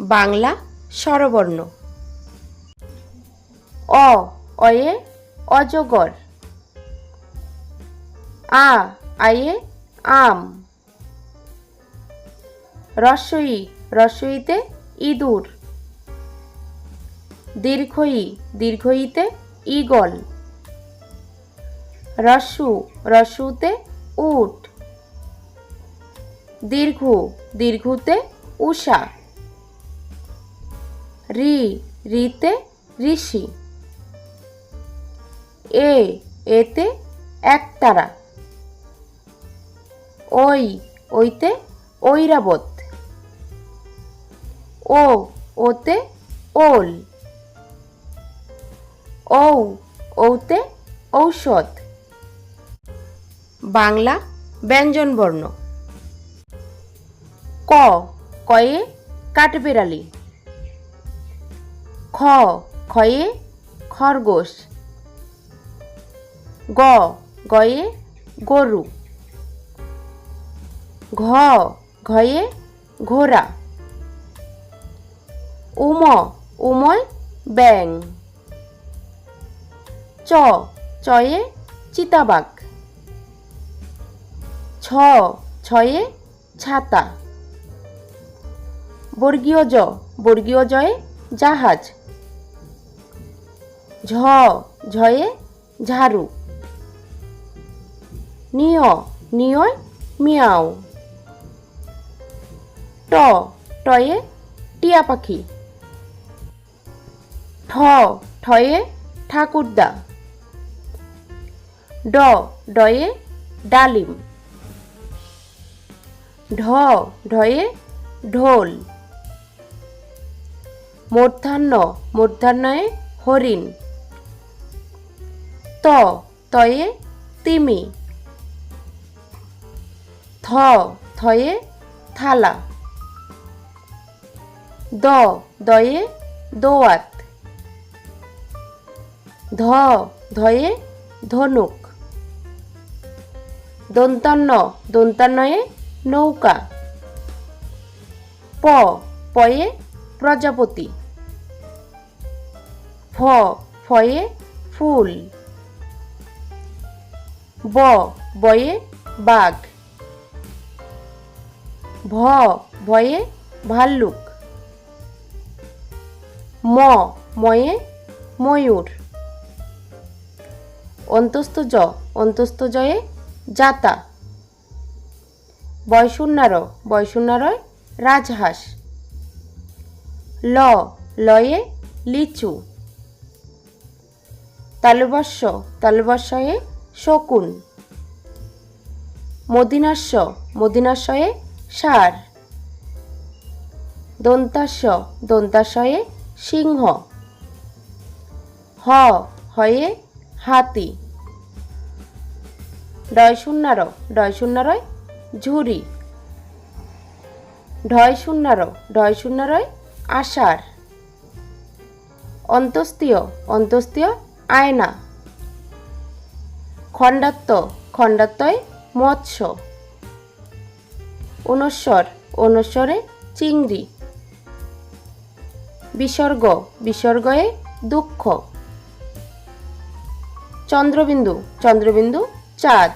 বাংলা স্বরবর্ণ। অ, অয়ে, অজগর। আ, আয়ে, আম। রস্বই রস্বইতে ইঁদুর। দীর্ঘই দীর্ঘইতে ঈগল। রসু, রসুতে উট। দীর্ঘ, দীর্ঘতে উষা। রি, রিতে ঋষি। এ, এতে একতারা। ওই, ওইতে ঐরাবত। ও, ওতে ওল। ঔ, ঔতে ঔষধ। বাংলা ব্যঞ্জনবর্ণ ক, কয়ে কাঠবেড়ালি। খ, খয়ে খরগোশ। গ, গয়ে গরু। ঘ, ঘয়ে ঘোড়া। উম, উময় ব্যাং চ, চয়ে চিতাবাঘ। ছ, ছয়ে ছাতা। বর্গীয় জ, বর্গীয় জয়ে জাহাজ। ঝ, ঝয়ে ঝাড়ু। নিয় নিয়, মিয়াও। ট, টয়ে টিয়া পাখি। ঠ, ঠয়ে ঠাকুরদা। ড, ডয়ে ডালিম। ঢ, ঢয়ে ঢোল। মূর্ধান্য মূর্ধান্যয়ে হরিণ। ত, তয়ে তিমি। থ থয়ে থালা। দ, দয়ে দোয়াত। ধ, ধয়ে ধনুক। দন্তান্ন দন্তান্নয়ে নৌকা। প, পয়ে প্রজাপতি। ফ, ফয়ে ফুল। ব, বয়ে বাঘ। ভ ভয়ে ভাল্লুক। ম, ময়ে ময়ূর। অন্তস্থ জ, অন্তস্থ জয়ে জাতা। বয়শূন্যার বয়শূন্যারয় রাজহাঁস। ল, লয়ে লিচু। তালবস্য তালবস্যয়ে শকুন। মদিনাস্য মদিনাশয়ে সার। দন্তাস্য দন্তাশয়ে সিংহ। হ, হয়ে হাতি। ডয় শূন্যার ডয় শূন্যারয় ঝুরি। ঢয় শূন্যার ঢয় শূন্যারয় আষাঢ়। অন্তস্তীয় অন্তস্তীয় আয়না। খণ্ডাত্ম খণ্ডাত্ময় মৎস্য। অনুস্বর অনুস্বরে চিংড়ি। বিসর্গ বিসর্গয়ে দুঃখ। চন্দ্রবিন্দু চন্দ্রবিন্দু চাঁদ।